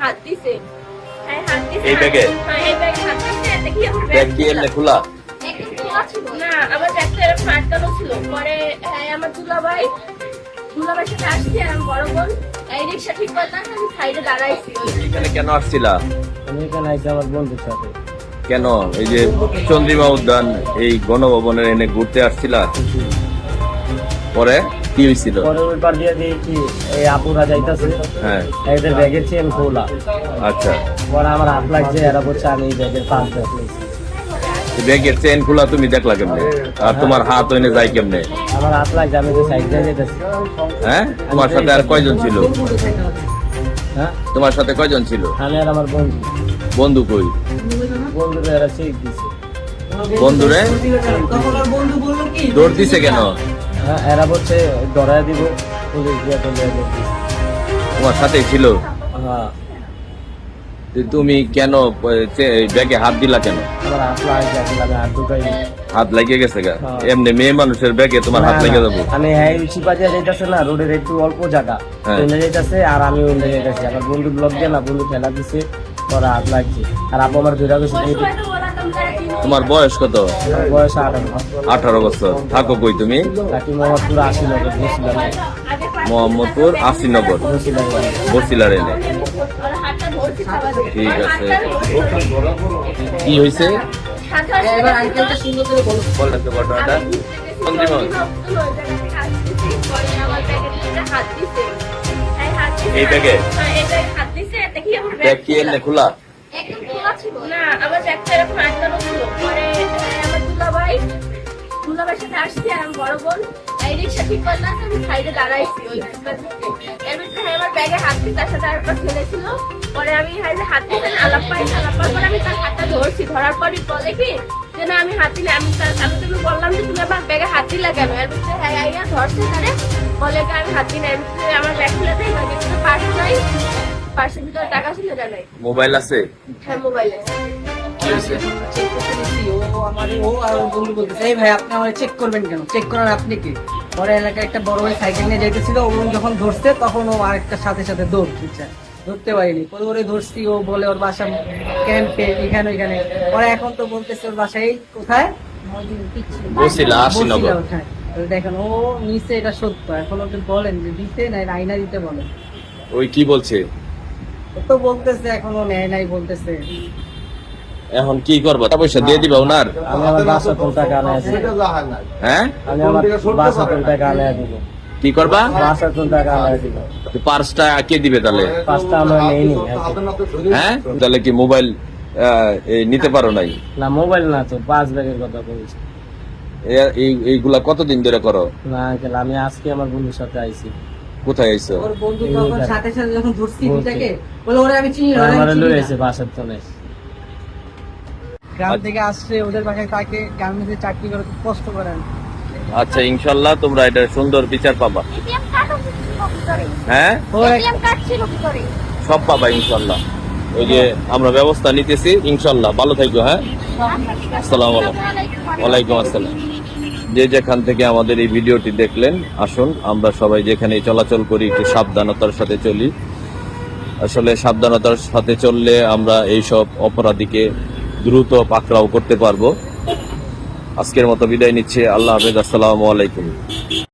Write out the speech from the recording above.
হাত দিছে হ্যাঁ হাত দিছে এই ব্যাগে? হ্যাঁ এই ব্যাগে হাত দিছে দেখি আমার ব্যাগ কি এমনি খোলা? না আমার ব্যাগটা এরকম আটকানো ছিল। পরে হ্যাঁ আমার দুলাভাই দুলাভাইয়ের সাথে আসছি আর বড় বোন। এই রিক্সা ঠিক করতাম আমি সাইডে দাঁড়াইছি। এখানে কেন আসছিলা? আমি এখানে আইছি আমার বন্ধুর সাথে। কেন? এই যে চন্দ্রিমা উদ্যান এই গণভবনের এনে ঘুরতে আসছিলা? পরে? কি হয়েছিল? পরে ওই পার দিয়ে দেখি এই আপুরা যাইতাছে হ্যাঁ। এদের ব্যাগের চেন খোলা। আচ্ছা। পরে আমার হাত লাগছে এরা বলছে আমি এই ব্যাগের পাঁচ ব্যাগ ব্যাগের চেন খোলা তুমি দেখলা কেমনে? আর তোমার হাত ওইনে যায় কেমনে? আমার হাত লাগছে আমি তো সাইড দিয়ে যেতেছি হ্যাঁ? তোমার সাথে আর কয়জন ছিল? হ্যাঁ? তোমার সাথে কয়জন ছিল? আমি আর আমার বন্ধু। বন্ধু কই? বন্ধুরা এরা চেক দিছে। বন্ধুরে? দৌড় দিছে কেন? এরা বলছে ধরায় দিব পুলিশ দিয়ে লিয়ে দিচ্ছে তোমার সাথে ছিল? হ্যাঁ। তুমি কেন ব্যাগে হাত দিলা কেন? হাত লাগিয়ে গেছে গা? হ্যাঁ। এমনি মেয়ে মানুষের ব্যাগে তোমার হাত না, লেগে না, যাব? আমি হ্যাঁ চিপা দিয়ে যাইতেছে না রোডের একটু অল্প জায়গা। হ্যাঁ। ওইনে যাইতেছে আর আমি ওইনে যাইতেছি। আমার বন্ধু ব্লক দিয়ে না বন্ধু খেলা দিছে তোরা হাত লাগছে আর আপু আমার দুইটা গেছে তোমার বয়স কত? বয়স আঠারো। বছর। থাকো কই তুমি? মোহাম্মদপুর আশি নগর মোহাম্মদপুর আশিনগর। বসিলার দিয়ে। ঠিক আছে। কি হয়েছে এবার আঙ্কেলটা সুন্দর করে বলো। ঠিক করলাম, আমি সাইডে দাঁড়াইছি, ওই রাস্তার দিকে। এর ভিতরে হ্যাঁ, আমার ব্যাগে হাত দিছে, তার সাথে আরেকটা ছেলে পরে আমি হ্যাঁ হাত দিতে আলাপ পাই আলাপ পাওয়ার পরে আমি তার হাতটা ধরছি। ধরার পরই বলে কি যে না আমি হাত দিলে আমি তার আমি তুমি বললাম যে তুমি আমার ব্যাগে হাত দিলে কেন? এর ভিতরে হ্যাঁ আইয়া ধরছে তারে। বলে কি আমি হাত দিই না আমার ব্যাগ খুলে দেয় ব্যাগের ভিতরে পার্স নাই। পার্সের ভিতরে টাকা ছিল এটা নাই? মোবাইল আছে? হ্যাঁ মোবাইলে কি চেক করতে দিচ্ছি ও আমার ও আর বন্ধু বলতেছে এই ভাই আপনি আমার চেক করবেন কেন? চেক করার আপনি কি? পরে এলাকায় একটা বড় ভাই সাইকেল নিয়ে যাইতেছিল ও যখন ধরছে তখন ও আরেকটার সাথে সাথে দৌড় দিচ্ছে। ধরতে পারিনি। পরে ওরে ধরছি ও বলে ওর বাসা ক্যাম্পে এখানে ওইখানে। পরে এখন তো বলতেছে ওর বাসা এই কোথায়? দেখেন ও নিচে এটা সত্য। এখন ওকে বলেন যে দিতে নাই আইনা দিতে বলেন ওই কি বলছে? ও তো বলতেছে এখন ও নেয় নাই বলতেছে। এখন কি করব? টাকা পয়সা দিয়ে দিবা ওনার? আমি আমার বাসা কোন টাকা আনে আছি হ্যাঁ? আমি আমার বাসা কোন টাকা আনে দিব। কি করবা? টাকা পার্সটা কে দিবে তাহলে? পাঁচটা হ্যাঁ? তাহলে কি মোবাইল এই নিতে পারো নাই? না মোবাইল না তো পাঁচ ব্যাগের কথা বলছি। এ- এই- এইগুলা কতদিন ধরে করো? না আমি আজকে আমার বন্ধুর সাথে আইছি। কোথায় আইছো? ওর বন্ধু সাথে সাথে যখন ধরছি। বলে ওরে আমি চিনি না, আমার না। এসে বাসার তো নেই গ্রাম থেকে আসছে ওদের বাসায় তাকে গার্মেন্টসে চাকরি করে খুব কষ্ট করেন। আচ্ছা ইনশাল্লাহ তোমরা এটা সুন্দর বিচার পাবা। হ্যাঁ? সব পাবা ইনশাল্লাহ। ওই যে আমরা ব্যবস্থা নিতেছি ইনশাল্লাহ। ভালো থাকো হ্যাঁ? আসসালাম আলাইকুম। ওয়ালাইকুম আসসালাম। যে যেখান থেকে আমাদের এই ভিডিওটি দেখলেন আসুন আমরা সবাই যেখানে চলাচল করি একটু সাবধানতার সাথে চলি। আসলে সাবধানতার সাথে চললে আমরা এইসব অপরাধীকে দ্রুত পাকড়াও করতে পারব। আজকের মতো বিদায় নিচ্ছে। আল্লাহ হাফেজ। আসসালামু আলাইকুম।